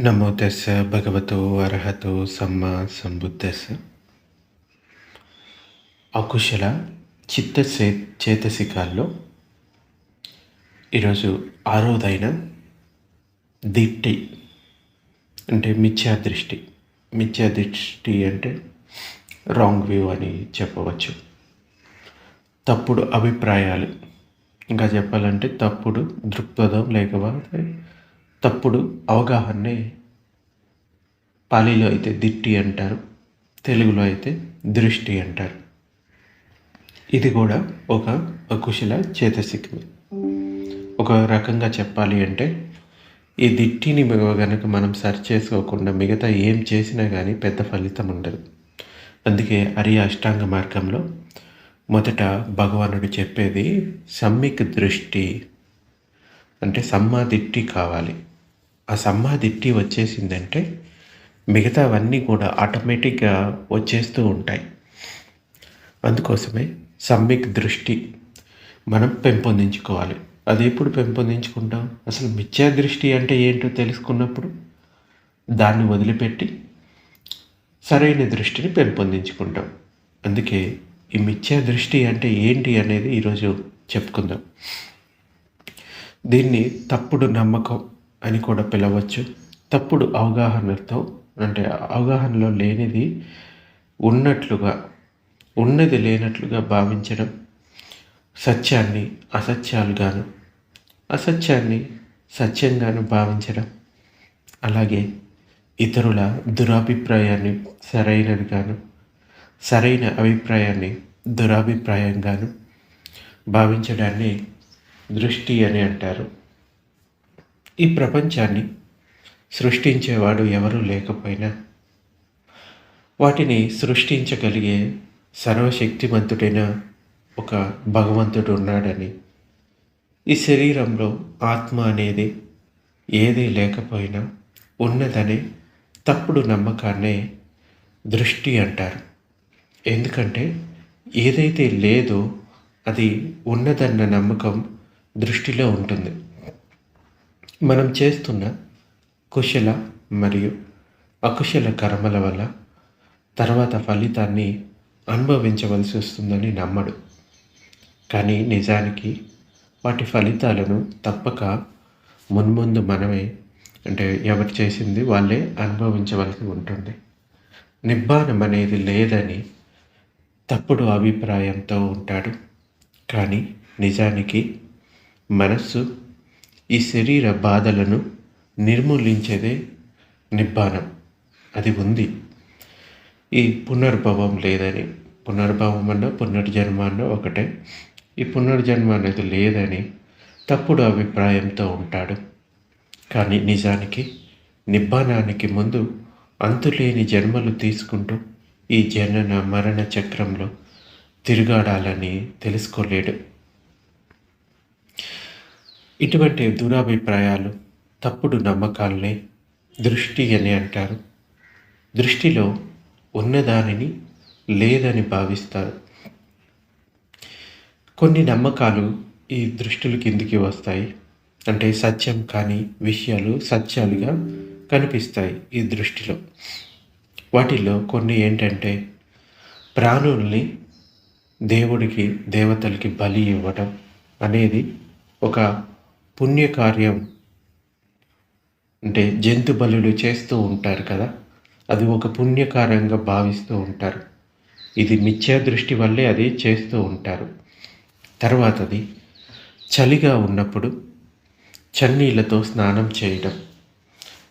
నమో తెస్స భగవతో అర్హతో సమ్మ సంబుద్ధస్స. అకుశల చిత్త చేతసికాల్లో ఈరోజు ఆరోదైన దిట్టి అంటే మిథ్యా దృష్టి. మిథ్యా దృష్టి అంటే రాంగ్ వ్యూ అని చెప్పవచ్చు. తప్పుడు అభిప్రాయాలు. ఇంకా చెప్పాలంటే తప్పుడు దృక్పథం లేకపోతే తప్పుడు అవగాహనని పాలీలో అయితే దిట్టి అంటారు తెలుగులో అయితే దృష్టి అంటారు. ఇది కూడా ఒక అకుశల చేతసికమే ఒక రకంగా చెప్పాలి అంటే ఈ దిట్టిని కనుక మనం సర్చ్ చేసుకోకుండా మిగతా ఏం చేసినా కానీ పెద్ద ఫలితం ఉండదు. అందుకే అరి అష్టాంగ మార్గంలో మొదట భగవానుడు చెప్పేది సమ్మిక్ దృష్టి అంటే సమ్మాదిట్టి కావాలి. ఆ సమ్మాదిట్టి వచ్చేసిందంటే మిగతావన్నీ కూడా ఆటోమేటిక్గా వచ్చేస్తూ ఉంటాయి. అందుకోసమే సమ్మిక్ దృష్టి మనం పెంపొందించుకోవాలి. అది ఎప్పుడు పెంపొందించుకుంటాం? అసలు మిథ్యా దృష్టి అంటే ఏంటో తెలుసుకున్నప్పుడు దాన్ని వదిలిపెట్టి సరైన దృష్టిని పెంపొందించుకుంటాం. అందుకే ఈ మిథ్యా దృష్టి అంటే ఏంటి అనేది ఈరోజు చెప్పుకుందాం. దీన్ని తప్పుడు నమ్మకం అని కూడా పిలవచ్చు. తప్పుడు అవగాహనతో అంటే అవగాహనలో లేనిది ఉన్నట్లుగా ఉన్నది లేనట్లుగా భావించడం సత్యాన్ని అసత్యాలుగాను అసత్యాన్ని సత్యంగాను భావించడం. అలాగే ఇతరుల దురాభిప్రాయాన్ని సరైనదిగాను సరైన అభిప్రాయాన్ని దురాభిప్రాయంగాను భావించడాన్ని దృష్టి అని అంటారు. ఈ ప్రపంచాన్ని సృష్టించేవాడు ఎవరూ లేకపోయినా వాటిని సృష్టించగలిగే సర్వశక్తిమంతుడైన ఒక భగవంతుడు ఉన్నాడని ఈ శరీరంలో ఆత్మ అనేది ఏదీ లేకపోయినా ఉన్నదనే తప్పుడు నమ్మకాన్నే దృష్టి అంటారు. ఎందుకంటే ఏదైతే లేదో అది ఉన్నదన్న నమ్మకం దృష్టిలో ఉంటుంది. మనం చేస్తున్న కుశల మరియు అకుశల కర్మల వల్ల తర్వాత ఫలితాన్ని అనుభవించవలసి వస్తుందని నమ్మడు. కానీ నిజానికి వాటి ఫలితాలను తప్పక మున్ముందు మనమే అంటే ఎవరు చేసింది వాళ్ళే అనుభవించవలసి ఉంటుంది. నిబ్బానం అనేది లేదని తప్పుడు అభిప్రాయంతో ఉంటాడు. కానీ నిజానికి మనస్సు ఈ శరీర బాధలను నిర్మూలించేదే నిబ్బానం అది ఉంది. ఈ పునర్భవం లేదని పునర్భవం అన్న పునర్జన్మ అన్న ఒకటే. ఈ పునర్జన్మ అనేది లేదని తప్పుడు అభిప్రాయంతో ఉంటాడు. కానీ నిజానికి నిబ్బానానికి ముందు అంతులేని జన్మలు తీసుకుంటూ ఈ జనన మరణ చక్రంలో తిరుగాడాలని తెలుసుకోలేడు. ఇటువంటి దురాభిప్రాయాలు తప్పుడు నమ్మకాలనే దృష్టి అని అంటారు. దృష్టిలో ఉన్నదానిని లేదని భావిస్తారు. కొన్ని నమ్మకాలు ఈ దృష్టిల కిందికి వస్తాయి. అంటే సత్యం కానీ విషయాలు సత్యాలుగా కనిపిస్తాయి ఈ దృష్టిలో. వాటిల్లో కొన్ని ఏంటంటే ప్రాణుల్ని దేవుడికి దేవతలకి బలి ఇవ్వటం అనేది ఒక పుణ్యకార్యం అంటే జంతు బలులు చేస్తూ ఉంటారు కదా అది ఒక పుణ్యకార్యంగా భావిస్తూ ఉంటారు. ఇది మిథ్యా దృష్టి వల్లే అది చేస్తూ ఉంటారు. తర్వాతది చలిగా ఉన్నప్పుడు చన్నీళ్ళతో స్నానం చేయడం.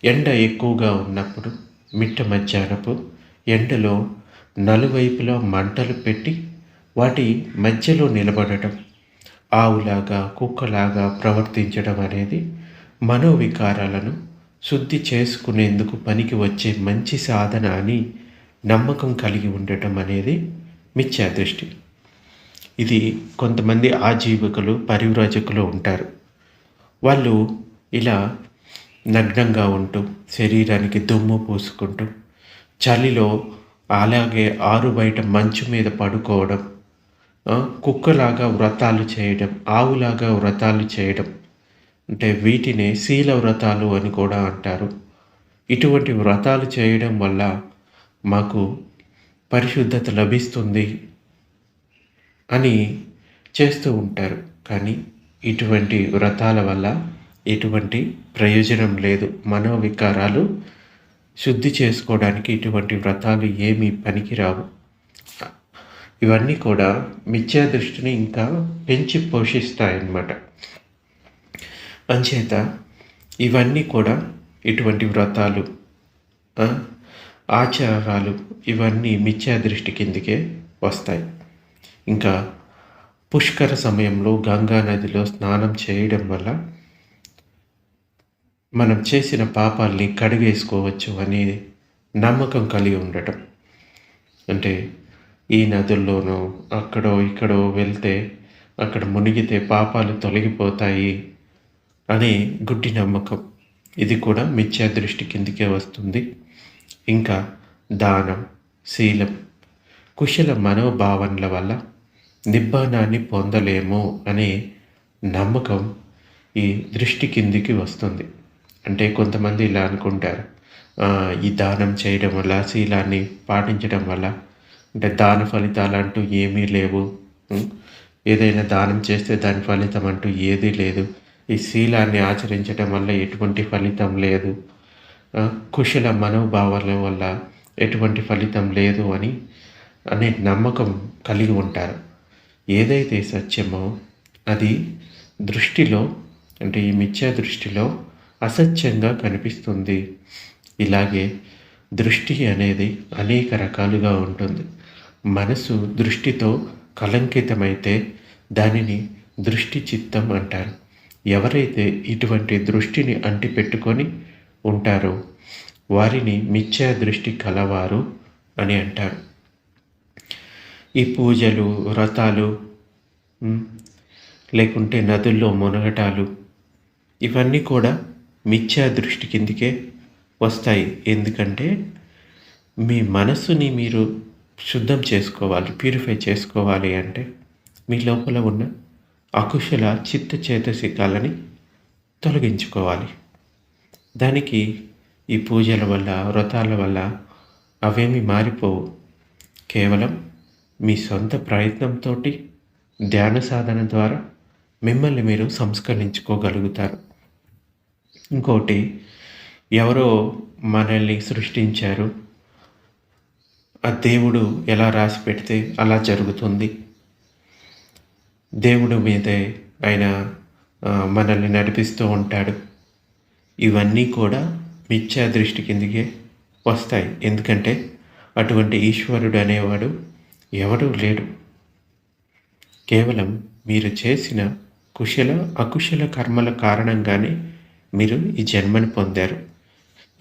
ఎండ ఎక్కువగా ఉన్నప్పుడు మిట్ట మధ్యాహ్నపు ఎండలో నలువైపులా మంటలు పెట్టి వాటి మధ్యలో నిలబడటం. ఆవులాగా కుక్కలాగా ప్రవర్తించడం అనేది మనోవికారాలను శుద్ధి చేసుకునేందుకు పనికి వచ్చే మంచి సాధన అని నమ్మకం కలిగి ఉండటం అనేది మిథ్యా దృష్టి ఇది కొంతమంది ఆజీవికులు పరివ్రాజకులు ఉంటారు. వాళ్ళు ఇలా నగ్నంగా ఉంటూ శరీరానికి దుమ్ము పూసుకుంటూ చలిలో అలాగే ఆరు బయట మంచు మీద పడుకోవడం కుక్కలాగా వ్రతాలు చేయడం ఆవులాగా వ్రతాలు చేయడం అంటే వీటినే శీల వ్రతాలు అని కూడా అంటారు. ఇటువంటి వ్రతాలు చేయడం వల్ల మాకు పరిశుద్ధత లభిస్తుంది అని చేస్తూ ఉంటారు. కానీ ఇటువంటి వ్రతాల వల్ల ఎటువంటి ప్రయోజనం లేదు. మనోవికారాలు శుద్ధి చేసుకోవడానికి ఇటువంటి వ్రతాలు ఏమీ పనికిరావు. ఇవన్నీ కూడా మిథ్యా దృష్టిని ఇంకా పెంచి పోషిస్తాయన్నమాట. అంచేత ఇవన్నీ కూడా ఇటువంటి వ్రతాలు ఆచారాలు ఇవన్నీ మిథ్యా దృష్టి కిందికే వస్తాయి. ఇంకా పుష్కర సమయంలో గంగా నదిలో స్నానం చేయడం వల్ల మనం చేసిన పాపాల్ని కడిగేసుకోవచ్చు అనే నమ్మకం కలిగి ఉండటం. అంటే ఈ నదుల్లోనో అక్కడో ఇక్కడో వెళ్తే అక్కడ మునిగితే పాపాలు తొలగిపోతాయి అనే గుడ్డి నమ్మకం. ఇది కూడా మిథ్యా దృష్టి కిందికే వస్తుంది. ఇంకా దానం శీలం కుశల మనోభావనల వల్ల నిబ్బానాన్ని పొందలేము అనే నమ్మకం ఈ దృష్టి కిందికి వస్తుంది. అంటే కొంతమంది ఇలా అనుకుంటారు. ఈ దానం చేయడం వల్ల శీలాన్ని పాటించడం వల్ల అంటే దాన ఫలితాలు అంటూ ఏమీ లేవు. ఏదైనా దానం చేస్తే దాని ఫలితం అంటూ ఏదీ లేదు. ఈ శీలాన్ని ఆచరించడం వల్ల ఎటువంటి ఫలితం లేదు. కుశల మనోభావాల వల్ల ఎటువంటి ఫలితం లేదు అని అనే నమ్మకం కలిగి ఉంటారు. ఏదైతే సత్యమో అది దృష్టిలో అంటే ఈ మిథ్యా దృష్టిలో అసత్యంగా కనిపిస్తుంది. ఇలాగే దృష్టి అనేది అనేక రకాలుగా ఉంటుంది. మనసు దృష్టితో కలంకితమైతే దానిని దృష్టి చిత్తం అంటారు. ఎవరైతే ఇటువంటి దృష్టిని అంటిపెట్టుకొని ఉంటారో వారిని మిథ్యా దృష్టి కలవారు అని అంటారు. ఈ పూజలు వ్రతాలు లేకుంటే నదుల్లో మునగటాలు ఇవన్నీ కూడా మిథ్యా దృష్టి కిందికే వస్తాయి. ఎందుకంటే మీ మనస్సుని మీరు శుద్ధం చేసుకోవాలి ప్యూరిఫై చేసుకోవాలి అంటే మీ లోపల ఉన్న అకుశల చిత్త చేతసికాలని తొలగించుకోవాలి. దానికి ఈ పూజల వల్ల వ్రతాల వల్ల అవేమి మారిపోవు. కేవలం మీ సొంత ప్రయత్నంతో ధ్యాన సాధన ద్వారా మిమ్మల్ని మీరు సంస్కరించుకోగలుగుతారు. ఇంకోటి ఎవరో మనల్ని సృష్టించారు ఆ దేవుడు ఎలా రాసి పెడితే అలా జరుగుతుంది. దేవుడు మీదే ఆయన మనల్ని నడిపిస్తూ ఉంటాడు. ఇవన్నీ కూడా మిథ్యా దృష్టి కిందికే వస్తాయి. ఎందుకంటే అటువంటి ఈశ్వరుడు అనేవాడు ఎవడూ లేడు. కేవలం మీరు చేసిన కుశల అకుశల కర్మల కారణంగానే మీరు ఈ జన్మను పొందారు.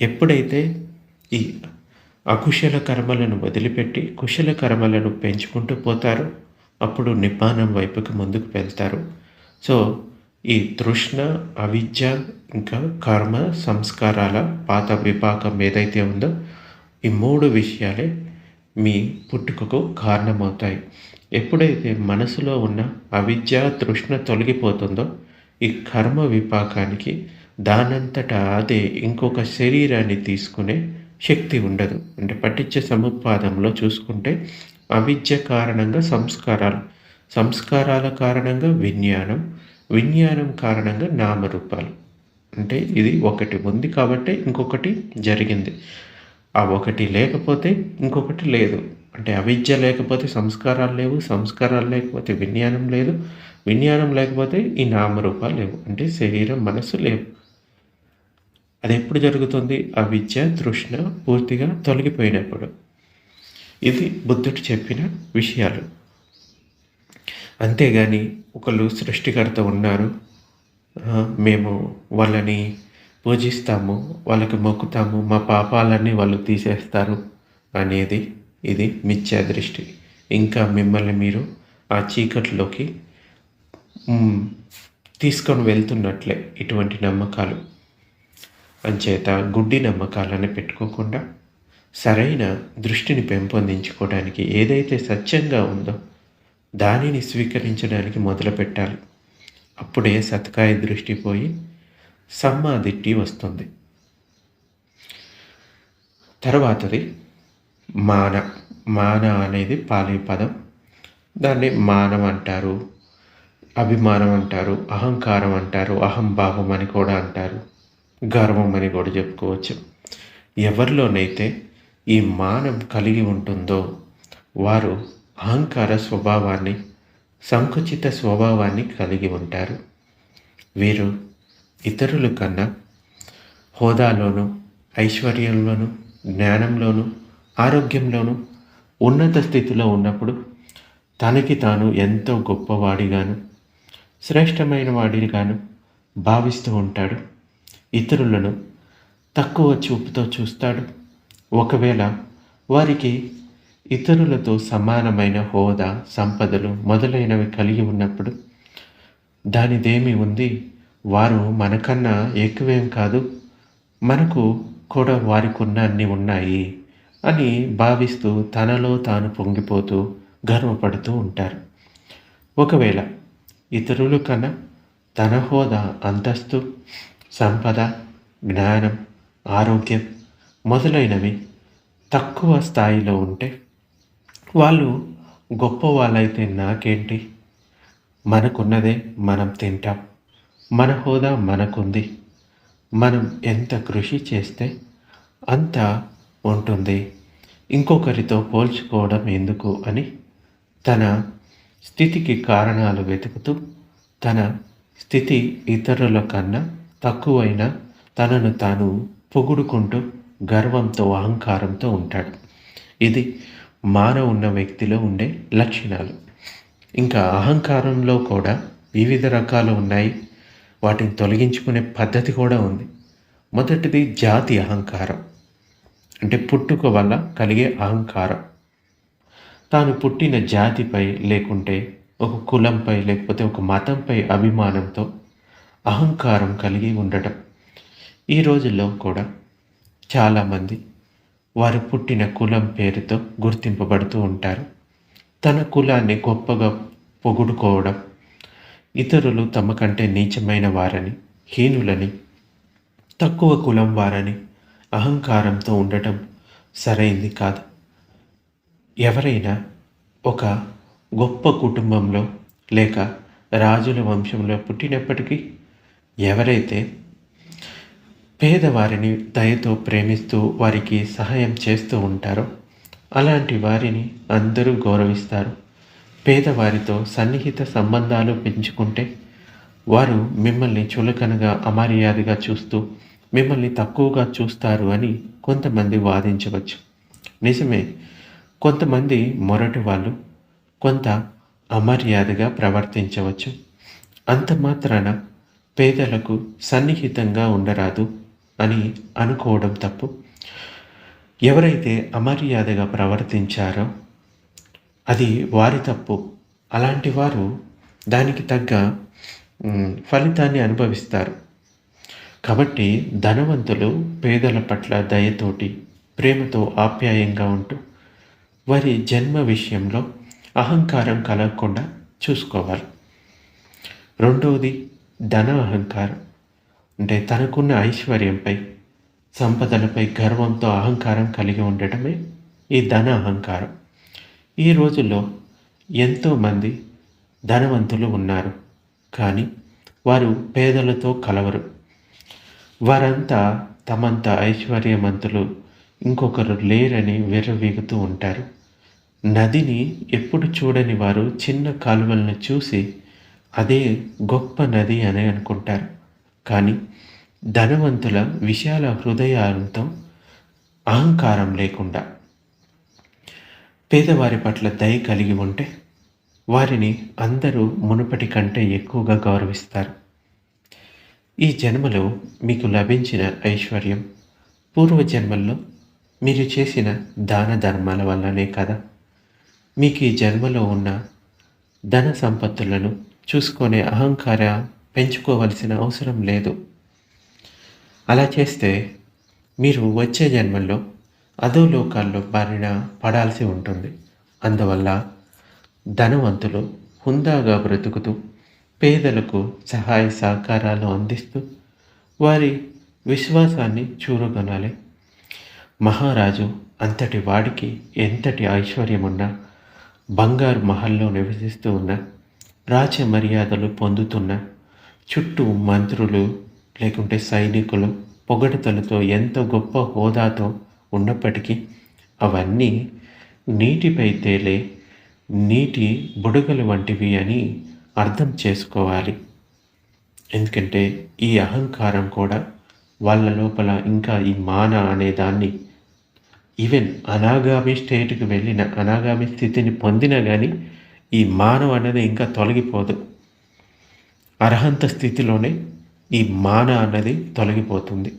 ఎప్పుడైతే ఈ అకుశల కర్మలను వదిలిపెట్టి కుశల కర్మలను పెంచుకుంటూ పోతారో. అప్పుడు నిబ్బానం వైపుకి ముందుకు వెళ్తారు. సో ఈ తృష్ణ అవిద్య ఇంకా కర్మ సంస్కారాల పాత విపాకం ఏదైతే ఉందో ఈ మూడు విషయాలే మీ పుట్టుకకు కారణమవుతాయి. ఎప్పుడైతే మనసులో ఉన్న అవిద్య తృష్ణ తొలగిపోతుందో ఈ కర్మ విపాకానికి దానంతటా అదే ఇంకొక శరీరాన్ని తీసుకునే శక్తి ఉండదు. అంటే పఠించే సముపాదంలో చూసుకుంటే అవిద్య కారణంగా సంస్కారాలు సంస్కారాల కారణంగా విజ్ఞానం విజ్ఞానం కారణంగా నామరూపాలు. అంటే ఇది ఒకటి ఉంది కాబట్టి ఇంకొకటి జరిగింది. ఆ ఒకటి లేకపోతే ఇంకొకటి లేదు. అంటే అవిద్య లేకపోతే సంస్కారాలు లేవు సంస్కారాలు లేకపోతే విజ్ఞానం లేదు విజ్ఞానం లేకపోతే ఈ నామరూపాలు లేవు. అంటే శరీరం మనసు లేవు. అది ఎప్పుడు జరుగుతుంది? ఆ విద్య తృష్ణ పూర్తిగా తొలగిపోయినప్పుడు. ఇది బుద్ధుడు చెప్పిన విషయాలు. అంతేగాని ఒకళ్ళు సృష్టికర్త ఉన్నారు. మేము వాళ్ళని పూజిస్తాము వాళ్ళకి మొక్కుతాము మా పాపాలన్నీ వాళ్ళు తీసేస్తారు అనేది ఇది మిథ్యా దృష్టి. ఇంకా మిమ్మల్ని మీరు ఆ చీకట్లోకి తీసుకొని వెళ్తున్నట్లే ఇటువంటి నమ్మకాలు. అంచేత గుడ్డి నమ్మకాలను పెట్టుకోకుండా సరైన దృష్టిని పెంపొందించుకోవడానికి ఏదైతే సత్యంగా ఉందో దానిని స్వీకరించడానికి మొదలుపెట్టాలి. అప్పుడే సత్కాయ దృష్టి పోయి సమ్మాదిట్టి వస్తుంది. తర్వాతది మాన. మాన అనేది పాలీ పదం. దాన్ని మానం అంటారు అభిమానం అంటారు అహంకారం అంటారు అహంభావం అని కూడా అంటారు. గర్వం అని కూడా చెప్పుకోవచ్చు. ఎవరిలోనైతే ఈ మానం కలిగి ఉంటుందో వారు అహంకార స్వభావాన్ని సంకుచిత స్వభావాన్ని కలిగి ఉంటారు. వీరు ఇతరుల కన్నా హోదాలోనూ ఐశ్వర్యంలోనూ జ్ఞానంలోనూ ఆరోగ్యంలోనూ ఉన్నత స్థితిలో ఉన్నప్పుడు తనకి తాను ఎంతో గొప్పవాడిగాను శ్రేష్టమైన వాడిగాను భావిస్తూ ఉంటాడు. ఇతరులను తక్కువ చూపుతో చూస్తాడు. ఒకవేళ వారికి ఇతరులతో సమానమైన హోదా సంపదలు మొదలైనవి కలిగి ఉన్నప్పుడు దానిదేమి ఉంది? వారు మనకన్నా ఎక్కువేం కాదు. మనకు కూడా వారికున్న అన్నీ ఉన్నాయి అని భావిస్తూ తనలో తాను పొంగిపోతూ గర్వపడుతూ ఉంటారు. ఒకవేళ ఇతరులు కన్నా తన హోదా అంతస్తు సంపద జ్ఞానం ఆరోగ్యం మొదలైనవి తక్కువ స్థాయిలో ఉంటే వాళ్ళు గొప్ప వాళ్ళైతే నాకేంటి? మనకున్నదే మనం తింటాం. మన హోదా మనకుంది. మనం ఎంత కృషి చేస్తే అంత ఉంటుంది. ఇంకొకరితో పోల్చుకోవడం ఎందుకు అని తన స్థితికి కారణాలు వెతుకుతూ తన స్థితి ఇతరుల కన్నా తక్కువైనా తనను తాను పొగుడుకుంటూ గర్వంతో అహంకారంతో ఉంటాడు. ఇది మాన ఉన్న వ్యక్తిలో ఉండే లక్షణాలు. ఇంకా అహంకారంలో కూడా వివిధ రకాలు ఉన్నాయి. వాటిని తొలగించుకునే పద్ధతి కూడా ఉంది. మొదటిది జాతి అహంకారం. అంటే పుట్టుక వల్ల కలిగే అహంకారం. తాను పుట్టిన జాతిపై లేకుంటే ఒక కులంపై లేకపోతే ఒక మతంపై అభిమానంతో అహంకారం కలిగి ఉండటం. ఈ రోజుల్లో కూడా చాలామంది వారు పుట్టిన కులం పేరుతో గుర్తింపబడుతూ ఉంటారు. తన కులాన్ని గొప్పగా పొగుడుకోవడం ఇతరులు తమ కంటే నీచమైన వారని హీనులని తక్కువ కులం వారని అహంకారంతో ఉండటం సరైంది కాదు. ఎవరైనా ఒక గొప్ప కుటుంబంలో లేక రాజుల వంశంలో పుట్టినప్పటికీ ఎవరైతే పేదవారిని దయతో ప్రేమిస్తూ వారికి సహాయం చేస్తూ ఉంటారో అలాంటి వారిని అందరూ గౌరవిస్తారు. పేదవారితో సన్నిహిత సంబంధాలు పెంచుకుంటే వారు మిమ్మల్ని చులకనగా అమర్యాదగా చూస్తూ మిమ్మల్ని తక్కువగా చూస్తారు అని కొంతమంది వాదించవచ్చు. నిజమే కొంతమంది మొరటి వాళ్ళు కొంత అమర్యాదగా ప్రవర్తించవచ్చు. అంత మాత్రాన పేదలకు సన్నిహితంగా ఉండరాదు అని అనుకోవడం తప్పు. ఎవరైతే అమర్యాదగా ప్రవర్తించారో అది వారి తప్పు. అలాంటి వారు దానికి తగ్గ ఫలితాన్ని అనుభవిస్తారు. కాబట్టి ధనవంతులు పేదల పట్ల దయతోటి ప్రేమతో ఆప్యాయంగా ఉంటూ వారి జన్మ విషయంలో అహంకారం కలగకుండా చూసుకోవాలి. రెండవది ధన అహంకారం. అంటే తనకున్న ఐశ్వర్యంపై సంపదలపై గర్వంతో అహంకారం కలిగి ఉండటమే ఈ ధన అహంకారం. ఈ రోజుల్లో ఎంతోమంది ధనవంతులు ఉన్నారు కానీ వారు పేదలతో కలవరు. వారంతా తమంత ఐశ్వర్యవంతులు ఇంకొకరు లేరని విర్రవీగుతూ ఉంటారు. నదిని ఎప్పుడు చూడని వారు చిన్న కాలువలను చూసి అదే గొప్ప నది అని అనుకుంటారు. కానీ ధనవంతుల విశాల హృదయాలతో అహంకారం లేకుండా. పేదవారి పట్ల దయ కలిగి ఉంటే వారిని అందరూ మునుపటి కంటే ఎక్కువగా గౌరవిస్తారు. ఈ జన్మలో మీకు లభించిన ఐశ్వర్యం పూర్వజన్మల్లో మీరు చేసిన దాన ధర్మాల వల్లనే కదా. మీకు ఈ జన్మలో ఉన్న ధన సంపత్తులను చూసుకునే అహంకార పెంచుకోవలసిన అవసరం లేదు. అలా చేస్తే మీరు వచ్చే జన్మల్లో అధోలోకాల్లో బారిన పడాల్సి ఉంటుంది. అందువల్ల ధనవంతులు హుందాగా బ్రతుకుతూ పేదలకు సహాయ సహకారాలు అందిస్తూ వారి విశ్వాసాన్ని చూరగొనాలి. మహారాజు అంతటి వాడికి ఎంతటి ఐశ్వర్యమున్నా బంగారు మహల్లో నివసిస్తూ ఉన్నా రాజ మర్యాదలు పొందుతున్న చుట్టూ మంత్రులు లేకుంటే సైనికులు పొగడతలతో ఎంత గొప్ప హోదాతో ఉన్నప్పటికీ అవన్నీ నీటిపై తేలే నీటి బుడగలు వంటివి అని అర్థం చేసుకోవాలి. ఎందుకంటే ఈ అహంకారం కూడా వాళ్ళ లోపల ఇంకా ఈ మాన అనే దాన్ని ఈవెన్ అనాగామి స్టేట్కి వెళ్ళిన అనాగామి స్థితిని పొందినా కానీ ఈ మానవ అనేది ఇంకా తొలగిపోదు. అర్హంత స్థితిలోనే ఈ మాన అన్నది తొలగిపోతుంది.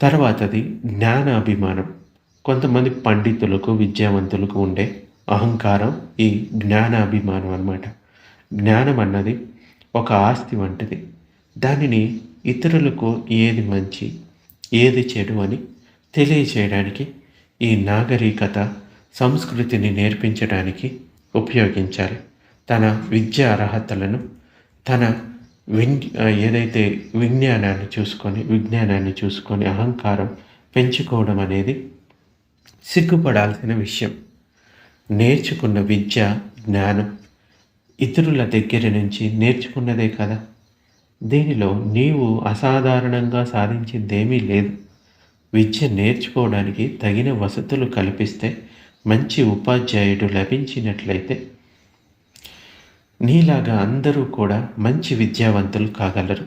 తర్వాతది జ్ఞాన అభిమానం కొంతమంది పండితులకు విద్యావంతులకు ఉండే అహంకారం ఈ జ్ఞాన అభిమానం అన్నమాట. జ్ఞానం అన్నది ఒక ఆస్తి వంటిది. దానిని ఇతరులకు ఏది మంచి ఏది చెడు అని తెలియచేయడానికి ఈ నాగరికత సంస్కృతిని నేర్పించడానికి ఉపయోగించాలి. తన విద్య అర్హతలను తన విన్ ఏదైతే విజ్ఞానాన్ని చూసుకొని విజ్ఞానాన్ని చూసుకొని అహంకారం పెంచుకోవడం అనేది సిగ్గుపడాల్సిన విషయం. నేర్చుకున్న విద్య జ్ఞానం ఇతరుల దగ్గర నుంచి నేర్చుకున్నదే కదా. దీనిలో నీవు అసాధారణంగా సాధించిందేమీ లేదు. విద్య నేర్చుకోవడానికి తగిన వసతులు కల్పిస్తే మంచి ఉపాధ్యాయుడు లభించినట్లయితే నీలాగా అందరూ కూడా మంచి విద్యావంతులు కాగలరు.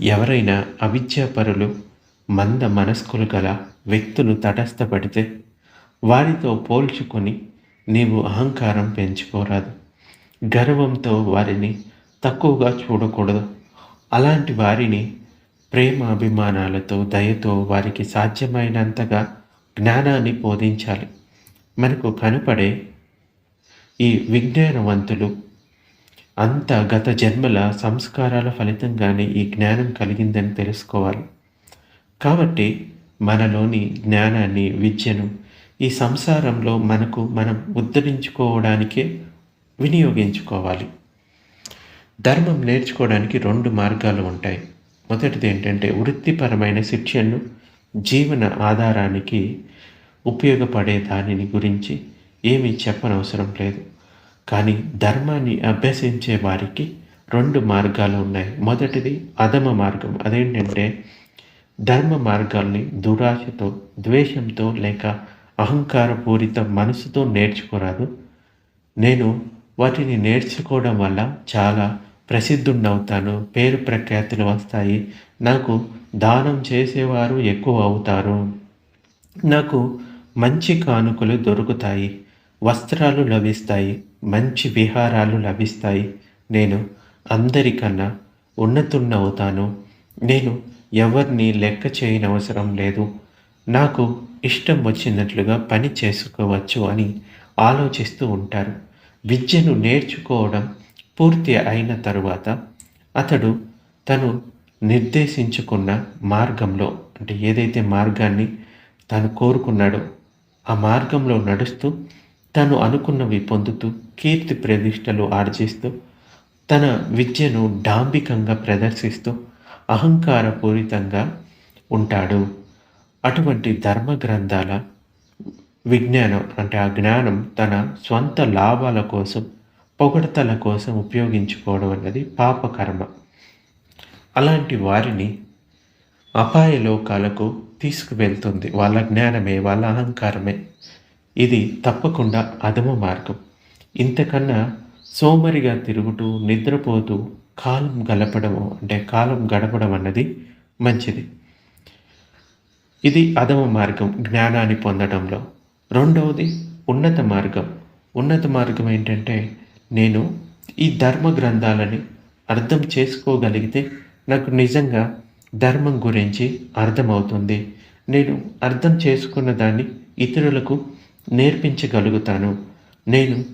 ఎవరైనా అవిద్యాపరులు మంద మనస్కులు గల వ్యక్తులు తటస్థపడితే వారితో పోల్చుకొని నీవు అహంకారం పెంచుకోరాదు. గర్వంతో వారిని తక్కువగా చూడకూడదు. అలాంటి వారిని ప్రేమ అభిమానాలతో దయతో వారికి సాధ్యమైనంతగా జ్ఞానాన్ని బోధించాలి. మనకు కనపడే ఈ విజ్ఞానవంతులు అంత గత జన్మల సంస్కారాల ఫలితంగానే ఈ జ్ఞానం కలిగిందని తెలుసుకోవాలి. కాబట్టి మనలోని జ్ఞానాన్ని విద్యను ఈ సంసారంలో మనకు మనం ఉద్ధరించుకోవడానికే వినియోగించుకోవాలి. ధర్మం నేర్చుకోవడానికి రెండు మార్గాలు ఉంటాయి. మొదటిది ఏంటంటే వృత్తిపరమైన శిక్షణను జీవన ఆధారానికి ఉపయోగపడే దానిని గురించి ఏమీ చెప్పనవసరం లేదు. కానీ ధర్మాన్ని అభ్యసించే వారికి రెండు మార్గాలు ఉన్నాయి. మొదటిది అధమ మార్గం. అదేంటంటే ధర్మ మార్గాల్ని దురాశతో ద్వేషంతో లేక అహంకారపూరిత మనసుతో నేర్చుకోరాదు. నేను వాటిని నేర్చుకోవడం వల్ల చాలా ప్రసిద్ధున్నవుతాను పేరు ప్రఖ్యాతులు వస్తాయి. నాకు దానం చేసేవారు ఎక్కువ అవుతారు. నాకు మంచి కానుకలు దొరుకుతాయి. వస్త్రాలు లభిస్తాయి. మంచి విహారాలు లభిస్తాయి. నేను అందరికన్నా ఉన్నతున్నవుతాను. నేను ఎవరిని లెక్క చేయనవసరం లేదు. నాకు ఇష్టం వచ్చినట్లుగా పని చేసుకోవచ్చు అని ఆలోచిస్తూ ఉంటారు. విద్యను నేర్చుకోవడం పూర్తి అయిన తరువాత అతడు తను నిర్దేశించుకున్న మార్గంలో అంటే ఏదైతే మార్గాన్ని తాను కోరుకున్నాడో ఆ మార్గంలో నడుస్తూ తను అనుకున్నవి పొందుతూ కీర్తి ప్రతిష్టలు ఆర్జిస్తూ తన విద్యను డాంబికంగా ప్రదర్శిస్తూ అహంకారపూరితంగా ఉంటాడు. అటువంటి ధర్మ గ్రంథాల విజ్ఞానం అంటే ఆ జ్ఞానం తన స్వంత లాభాల కోసం పొగడతల కోసం ఉపయోగించుకోవడం అన్నది పాపకర్మ. అలాంటి వారిని అపాయ లోకాలకు తీసుకువెళ్తుంది. వాళ్ళ జ్ఞానమే వాళ్ళ అహంకారమే. ఇది తప్పకుండా అధమ మార్గం. ఇంతకన్నా సోమరిగా తిరుగుతూ నిద్రపోతూ కాలం గలపడము అంటే కాలం గడపడం అన్నది మంచిది. ఇది అధమ మార్గం జ్ఞానాన్ని పొందడంలో. రెండవది ఉన్నత మార్గం. ఉన్నత మార్గం ఏంటంటే నేను ఈ ధర్మ గ్రంథాలని అర్థం చేసుకోగలిగితే నాకు నిజంగా ధర్మం గురించి అర్థమవుతుంది. నేను అర్థం చేసుకున్న దాన్ని ఇతరులకు నేర్పించగలుగుతాను. నేను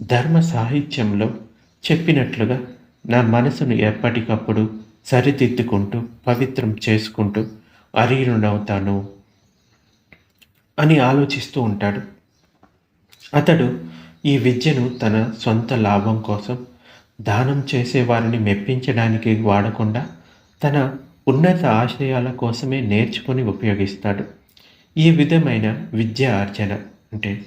ధర్మ సాహిత్యంలో చెప్పినట్లుగా నా మనసును ఎప్పటికప్పుడు సరిదిద్దుకుంటూ పవిత్రం చేసుకుంటూ అరీరునవుతాను అని ఆలోచిస్తూ ఉంటాడు. అతడు ఈ విద్యను తన సొంత లాభం కోసం దానం చేసే వారిని మెప్పించడానికి వాడకుండా తన ఉన్నత ఆశయాల కోసమే నేర్చుకొని ఉపయోగిస్తాడు. ఈ విధమైన విద్య ఆర్జన అంటే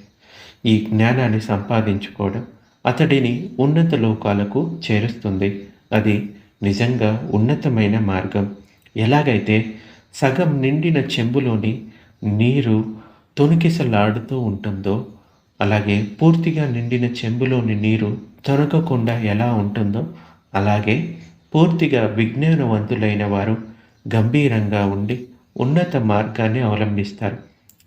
ఈ జ్ఞానాన్ని సంపాదించుకోవడం అతడిని ఉన్నత లోకాలకు చేరుస్తుంది. అది నిజంగా ఉన్నతమైన మార్గం. ఎలాగైతే సగం నిండిన చెంబులోని నీరు తొణికిసలాడుతూ ఉంటుందో అలాగే పూర్తిగా నిండిన చెంబులోని నీరు తొనకకుండా ఎలా ఉంటుందో అలాగే పూర్తిగా విజ్ఞానవంతులైన వారు గంభీరంగా ఉండి ఉన్నత మార్గాన్ని అవలంబిస్తారు.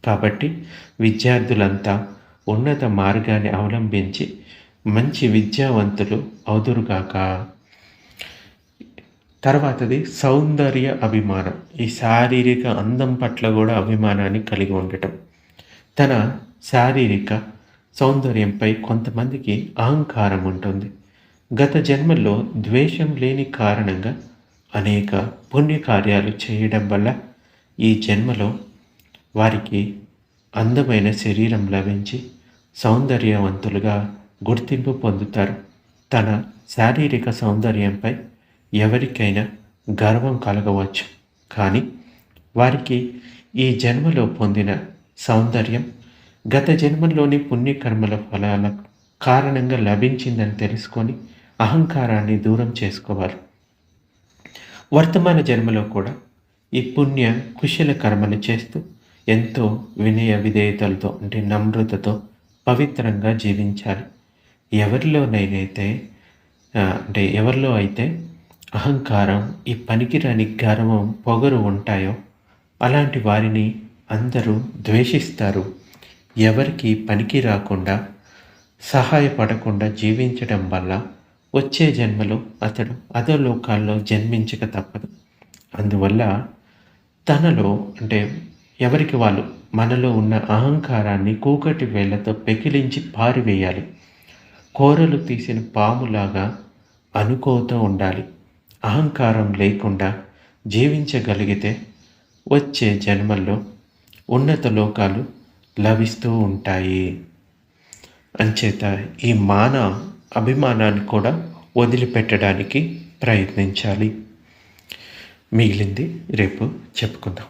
కాబట్టి విద్యార్థులంతా ఉన్నత మార్గాన్ని అవలంబించి మంచి విద్యావంతులు అవుదురుగాక. తర్వాతది సౌందర్య అభిమానం. ఈ శారీరక అందం పట్ల కూడా అభిమానాన్ని కలిగి ఉండటం. తన శారీరక సౌందర్యంపై కొంతమందికి అహంకారం ఉంటుంది. గత జన్మల్లో ద్వేషం లేని కారణంగా అనేక పుణ్యకార్యాలు చేయడం వల్ల ఈ జన్మలో వారికి అందమైన శరీరం లభించి సౌందర్యవంతులుగా గుర్తింపు పొందుతారు. తన శారీరక సౌందర్యంపై ఎవరికైనా గర్వం కలగవచ్చు. కానీ వారికి ఈ జన్మలో పొందిన సౌందర్యం గత జన్మలోని పుణ్యకర్మల ఫలాల కారణంగా లభించిందని తెలుసుకొని అహంకారాన్ని దూరం చేసుకోవాలి. వర్తమాన జన్మలో కూడా ఈ పుణ్య కుశల కర్మలు చేస్తూ ఎంతో వినయ విధేయతలతో అంటే నమ్రతతో పవిత్రంగా జీవించాలి. ఎవరిలోనైతే అంటే ఎవరిలో అయితే అహంకారం ఈ పనికిరాని గర్వం పొగరు ఉంటాయో అలాంటి వారిని అందరూ ద్వేషిస్తారు. ఎవరికి పనికి రాకుండా సహాయపడకుండా జీవించడం వల్ల వచ్చే జన్మలో అతడు అధోలోకాల్లో జన్మించక తప్పదు. అందువల్ల తనలో అంటే ఎవరికి వాళ్ళు మనలో ఉన్న అహంకారాన్ని కూకటి వేళ్ళతో పెకిలించి పారివేయాలి. కోరలు తీసిన పాములాగా అనుకోతూ ఉండాలి. అహంకారం లేకుండా జీవించగలిగితే వచ్చే జన్మల్లో ఉన్నత లోకాలు లభిస్తూ ఉంటాయి. అంచేత ఈ మాన అభిమానాన్ని కూడా వదిలిపెట్టడానికి ప్రయత్నించాలి. మిగిలింది రేపు చెప్పుకుందాం.